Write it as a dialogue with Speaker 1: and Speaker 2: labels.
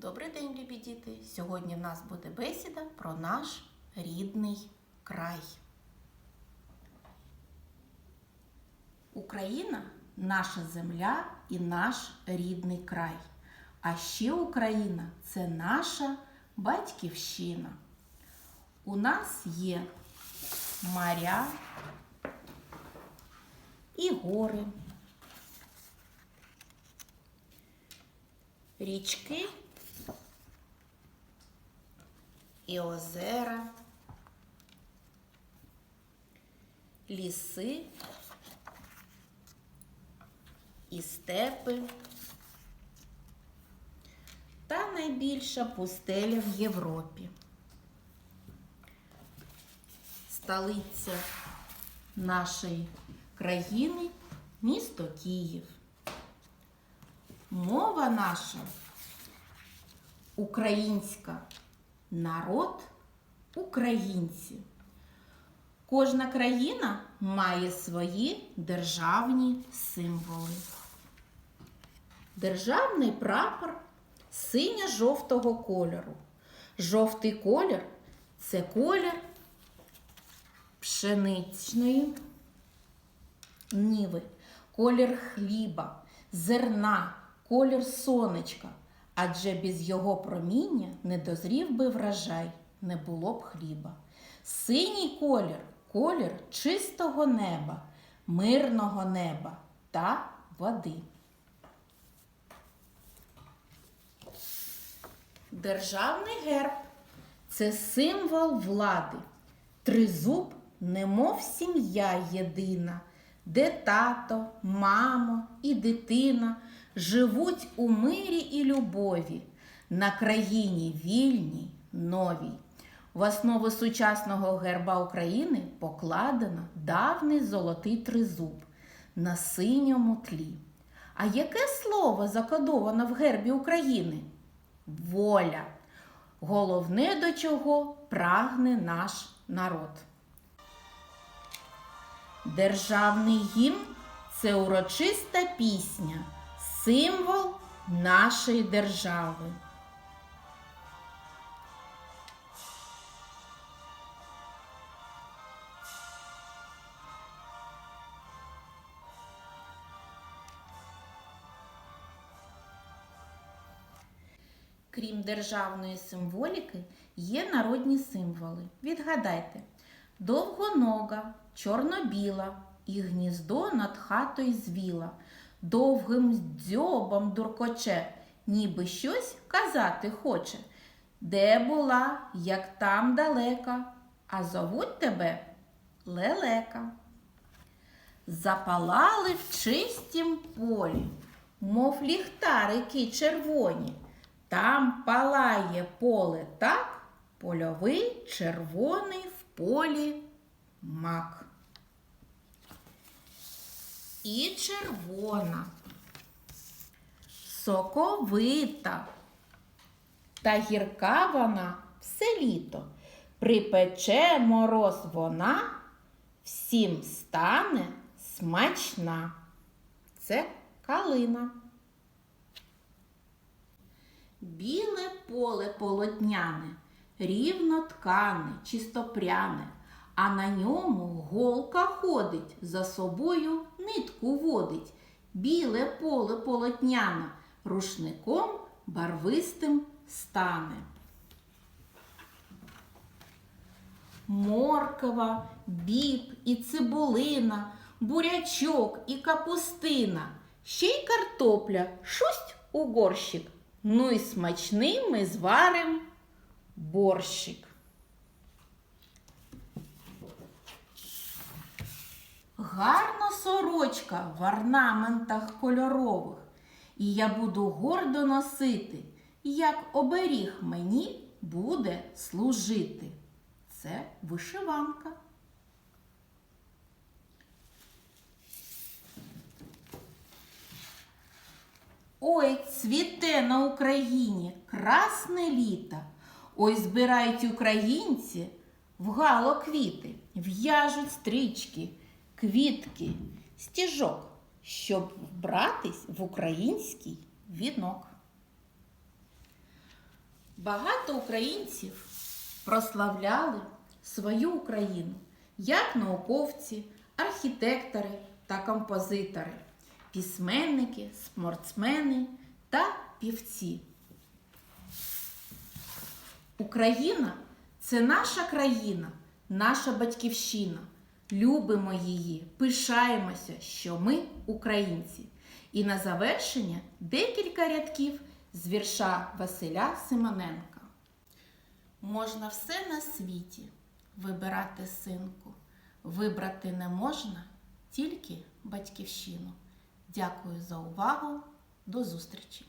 Speaker 1: Добрий день, любі діти! Сьогодні в нас буде бесіда про наш рідний край. Україна наша земля і наш рідний край. А ще Україна це наша батьківщина. У нас є моря і гори, річки і озера, ліси і степи та найбільша пустеля в Європі. Столиця нашої країни місто Київ. Мова наша українська, народ українці. Кожна країна має свої державні символи. Державний прапор синьо-жовтого кольору. Жовтий колір це колір пшеничної ніви, колір хліба, зерна, колір сонечка. Адже без його проміння не дозрів би врожай, не було б хліба. Синій колір колір чистого неба, мирного неба та води. Державний герб це символ влади. Тризуб, немов сім'я єдина, де тато, мамо і дитина живуть у мирі і любові, на країні вільній, новій. В основу сучасного герба України покладено давний золотий тризуб на синьому тлі. А яке слово закодовано в гербі України? Воля. Головне до чого прагне наш народ. Державний гімн це урочиста пісня, символ нашої держави. Крім державної символіки, є народні символи. Відгадайте: довгонога, чорно-біла, і гніздо над хатою звіла, довгим дзьобом дуркоче, ніби щось казати хоче. Де була, як там далека, а зовуть тебе лелека. Запалали в чистім полі, мов ліхтарики червоні. Там палає поле так, польовий червоний в полі мак. І червона, соковита, та гірка вона все літо. Припече мороз вона, всім стане смачна. Це калина. Біле поле полотняне, рівно ткане, чистопряне, а на ньому голка ходить, за собою нитку водить. Біле поле полотняне, рушником барвистим стане. Морква, біб і цибулина, бурячок і капустина, ще й картопля, шусть у горщик. Ну і смачний ми зварим борщик. Гарна сорочка в орнаментах кольорових, і я буду гордо носити, як оберіг мені буде служити. Це вишиванка. Ой, цвіте на Україні красне літо. Ой, збирають українці в гало квіти, в'яжуть стрічки, квітки, стіжок, щоб вбратись в український вінок. Багато українців прославляли свою Україну як науковці, архітектори та композитори, письменники, спортсмени та півці. Україна це наша країна, наша батьківщина. Любимо її, пишаємося, що ми українці. І на завершення декілька рядків з вірша Василя Симоненка. Можна все на світі вибирати синку, вибрати не можна тільки батьківщину. Дякую за увагу. До зустрічі!